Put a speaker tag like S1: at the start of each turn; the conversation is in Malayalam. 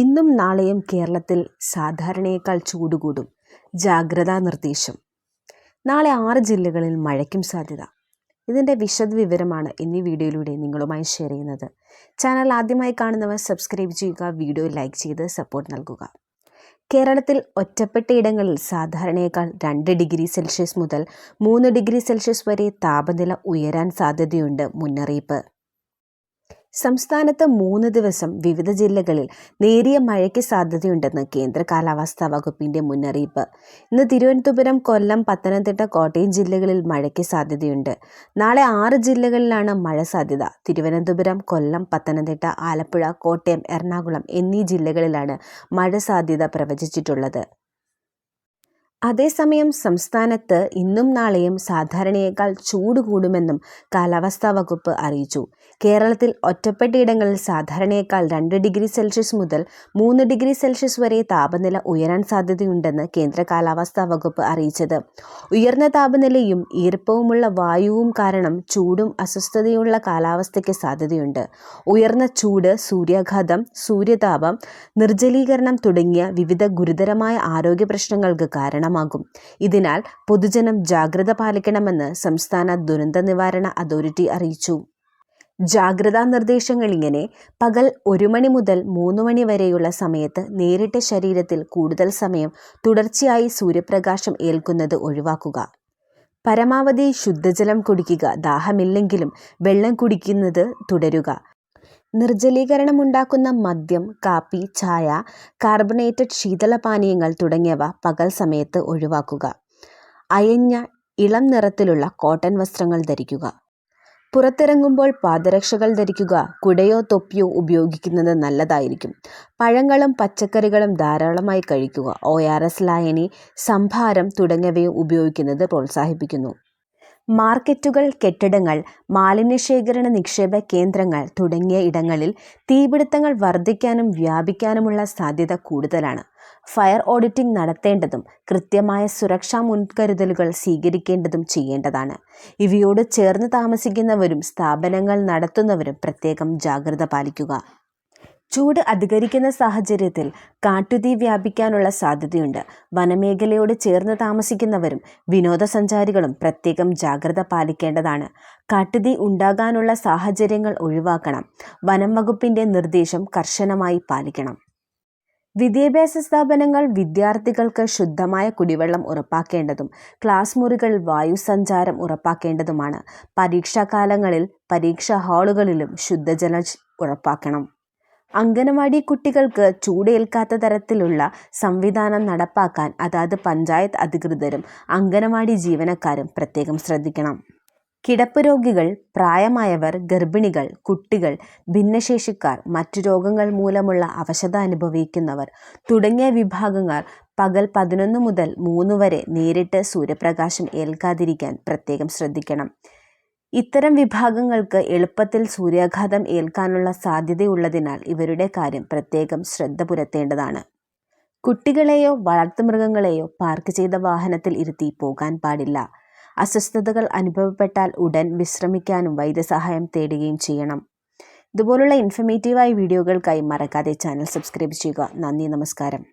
S1: ഇന്നും നാളെയും കേരളത്തിൽ സാധാരണയേക്കാൾ ചൂട് കൂടും ജാഗ്രതാ നിർദ്ദേശം നാളെ ആറ് ജില്ലകളിൽ മഴയ്ക്കും സാധ്യത ഇതിൻ്റെ വിശദ വിവരമാണ് ഇന്ന് വീഡിയോയിലൂടെ നിങ്ങളുമായി ഷെയർ ചെയ്യുന്നത് ചാനൽ ആദ്യമായി കാണുന്നവർ സബ്സ്ക്രൈബ് ചെയ്യുക വീഡിയോ ലൈക്ക് ചെയ്ത് സപ്പോർട്ട് നൽകുക കേരളത്തിൽ ഒറ്റപ്പെട്ട ഇടങ്ങളിൽ സാധാരണയേക്കാൾ രണ്ട് ഡിഗ്രി സെൽഷ്യസ് മുതൽ മൂന്ന് ഡിഗ്രി സെൽഷ്യസ് വരെ താപനില ഉയരാൻ സാധ്യതയുണ്ട് മുന്നറിയിപ്പ് സംസ്ഥാനത്ത് മൂന്ന് ദിവസം വിവിധ ജില്ലകളിൽ നേരിയ മഴയ്ക്ക് സാധ്യതയുണ്ടെന്ന് കേന്ദ്ര കാലാവസ്ഥാ വകുപ്പിന്റെ മുന്നറിയിപ്പ് ഇന്ന് തിരുവനന്തപുരം കൊല്ലം പത്തനംതിട്ട കോട്ടയം ജില്ലകളിൽ മഴയ്ക്ക് സാധ്യതയുണ്ട് നാളെ ആറ് ജില്ലകളിലാണ് മഴ സാധ്യത തിരുവനന്തപുരം കൊല്ലം പത്തനംതിട്ട ആലപ്പുഴ കോട്ടയം എറണാകുളം എന്നീ ജില്ലകളിലാണ് മഴ സാധ്യത പ്രവചിച്ചിട്ടുള്ളത് അതേസമയം സംസ്ഥാനത്ത് ഇന്നും നാളെയും സാധാരണയേക്കാൾ ചൂട് കൂടുമെന്നും കാലാവസ്ഥാ വകുപ്പ് അറിയിച്ചു കേരളത്തിൽ ഒറ്റപ്പെട്ടയിടങ്ങളിൽ സാധാരണയേക്കാൾ രണ്ട് ഡിഗ്രി സെൽഷ്യസ് മുതൽ മൂന്ന് ഡിഗ്രി സെൽഷ്യസ് വരെ താപനില ഉയരാൻ സാധ്യതയുണ്ടെന്ന് കേന്ദ്ര കാലാവസ്ഥാ വകുപ്പ് അറിയിച്ചത് ഉയർന്ന താപനിലയും ഈർപ്പവുമുള്ള വായുവും കാരണം ചൂടും അസ്വസ്ഥതയുമുള്ള കാലാവസ്ഥയ്ക്ക് സാധ്യതയുണ്ട് ഉയർന്ന ചൂട് സൂര്യാഘാതം സൂര്യതാപം നിർജ്ജലീകരണം തുടങ്ങിയ വിവിധ ഗുരുതരമായ ആരോഗ്യ പ്രശ്നങ്ങൾക്ക് കാരണം കാരണമാകും ഇതിനാൽ പൊതുജനം ജാഗ്രത പാലിക്കണമെന്ന് സംസ്ഥാന ദുരന്ത നിവാരണ അതോറിറ്റി അറിയിച്ചു ജാഗ്രതാ നിർദ്ദേശങ്ങൾ ഇങ്ങനെ പകൽ ഒരു മണി മുതൽ മൂന്ന് മണി വരെയുള്ള സമയത്ത് നേരിട്ട ശരീരത്തിൽ കൂടുതൽ സമയം തുടർച്ചയായി സൂര്യപ്രകാശം ഏൽക്കുന്നത് ഒഴിവാക്കുക പരമാവധി ശുദ്ധജലം കുടിക്കുക ദാഹമില്ലെങ്കിലും വെള്ളം കുടിക്കുന്നത് തുടരുക നിർജ്ജലീകരണമുണ്ടാക്കുന്ന മദ്യം കാപ്പി ചായ കാർബണേറ്റഡ് ശീതളപാനീയങ്ങൾ തുടങ്ങിയവ പകൽ സമയത്ത് ഒഴിവാക്കുക അയഞ്ഞ ഇളം നിറത്തിലുള്ള കോട്ടൺ വസ്ത്രങ്ങൾ ധരിക്കുക പുറത്തിറങ്ങുമ്പോൾ പാദരക്ഷകൾ ധരിക്കുക കുടയോ തൊപ്പിയോ ഉപയോഗിക്കുന്നത് നല്ലതായിരിക്കും പഴങ്ങളും പച്ചക്കറികളും ധാരാളമായി കഴിക്കുക ഒ ആർ എസ് ലായനി സംഭാരം തുടങ്ങിയവയും ഉപയോഗിക്കുന്നത് പ്രോത്സാഹിപ്പിക്കുന്നു മാർക്കറ്റുകൾ കെട്ടിടങ്ങൾ മാലിന്യശേഖരണ നിക്ഷേപ കേന്ദ്രങ്ങൾ തുടങ്ങിയ ഇടങ്ങളിൽ തീപിടുത്തങ്ങൾ വർദ്ധിക്കാനും വ്യാപിക്കാനുമുള്ള സാധ്യത കൂടുതലാണ് ഫയർ ഓഡിറ്റിംഗ് നടത്തേണ്ടതും കൃത്യമായ സുരക്ഷാ മുൻകരുതലുകൾ സ്വീകരിക്കേണ്ടതും ചെയ്യേണ്ടതാണ് ഇവയോട് ചേർന്ന് താമസിക്കുന്നവരും സ്ഥാപനങ്ങൾ നടത്തുന്നവരും പ്രത്യേകം ജാഗ്രത പാലിക്കുക ചൂട് അധികരിക്കുന്ന സാഹചര്യത്തിൽ കാട്ടുതീ വ്യാപിക്കാനുള്ള സാധ്യതയുണ്ട് വനമേഖലയോട് ചേർന്ന് താമസിക്കുന്നവരും വിനോദസഞ്ചാരികളും പ്രത്യേകം ജാഗ്രത പാലിക്കേണ്ടതാണ് കാട്ടുതീ ഉണ്ടാകാനുള്ള സാഹചര്യങ്ങൾ ഒഴിവാക്കണം വനം വകുപ്പിന്റെ നിർദ്ദേശം കർശനമായി പാലിക്കണം വിദ്യാഭ്യാസ സ്ഥാപനങ്ങൾ വിദ്യാർത്ഥികൾക്ക് ശുദ്ധമായ കുടിവെള്ളം ഉറപ്പാക്കേണ്ടതും ക്ലാസ് മുറികൾ വായു സഞ്ചാരം ഉറപ്പാക്കേണ്ടതുമാണ് പരീക്ഷാകാലങ്ങളിൽ പരീക്ഷാ ഹാളുകളിലും ശുദ്ധജലം ഉറപ്പാക്കണം അംഗനവാടി കുട്ടികൾക്ക് ചൂടേൽക്കാത്ത തരത്തിലുള്ള സംവിധാനം നടപ്പാക്കാൻ അതാത് പഞ്ചായത്ത് അധികൃതരും അംഗനവാടി ജീവനക്കാരും പ്രത്യേകം ശ്രദ്ധിക്കണം കിടപ്പ് രോഗികൾ പ്രായമായവർ ഗർഭിണികൾ കുട്ടികൾ ഭിന്നശേഷിക്കാർ മറ്റു രോഗങ്ങൾ മൂലമുള്ള അവശത അനുഭവിക്കുന്നവർ തുടങ്ങിയ വിഭാഗങ്ങൾ പകൽ പതിനൊന്ന് മുതൽ മൂന്ന് വരെ നേരിട്ട് സൂര്യപ്രകാശം ഏൽക്കാതിരിക്കാൻ പ്രത്യേകം ശ്രദ്ധിക്കണം ഇത്തരം വിഭാഗങ്ങൾക്ക് എളുപ്പത്തിൽ സൂര്യാഘാതം ഏൽക്കാനുള്ള സാധ്യതയുള്ളതിനാൽ ഇവരുടെ കാര്യം പ്രത്യേകം ശ്രദ്ധ പുലർത്തേണ്ടതാണ് കുട്ടികളെയോ വളർത്തുമൃഗങ്ങളെയോ പാർക്ക് ചെയ്ത വാഹനത്തിൽ ഇരുത്തി പോകാൻ പാടില്ല അസ്വസ്ഥതകൾ അനുഭവപ്പെട്ടാൽ ഉടൻ വിശ്രമിക്കാനും വൈദ്യസഹായം തേടുകയും ചെയ്യണം ഇതുപോലുള്ള ഇൻഫർമേറ്റീവായ വീഡിയോകൾക്കായി മറക്കാതെ ചാനൽ സബ്സ്ക്രൈബ് ചെയ്യുക നന്ദി നമസ്കാരം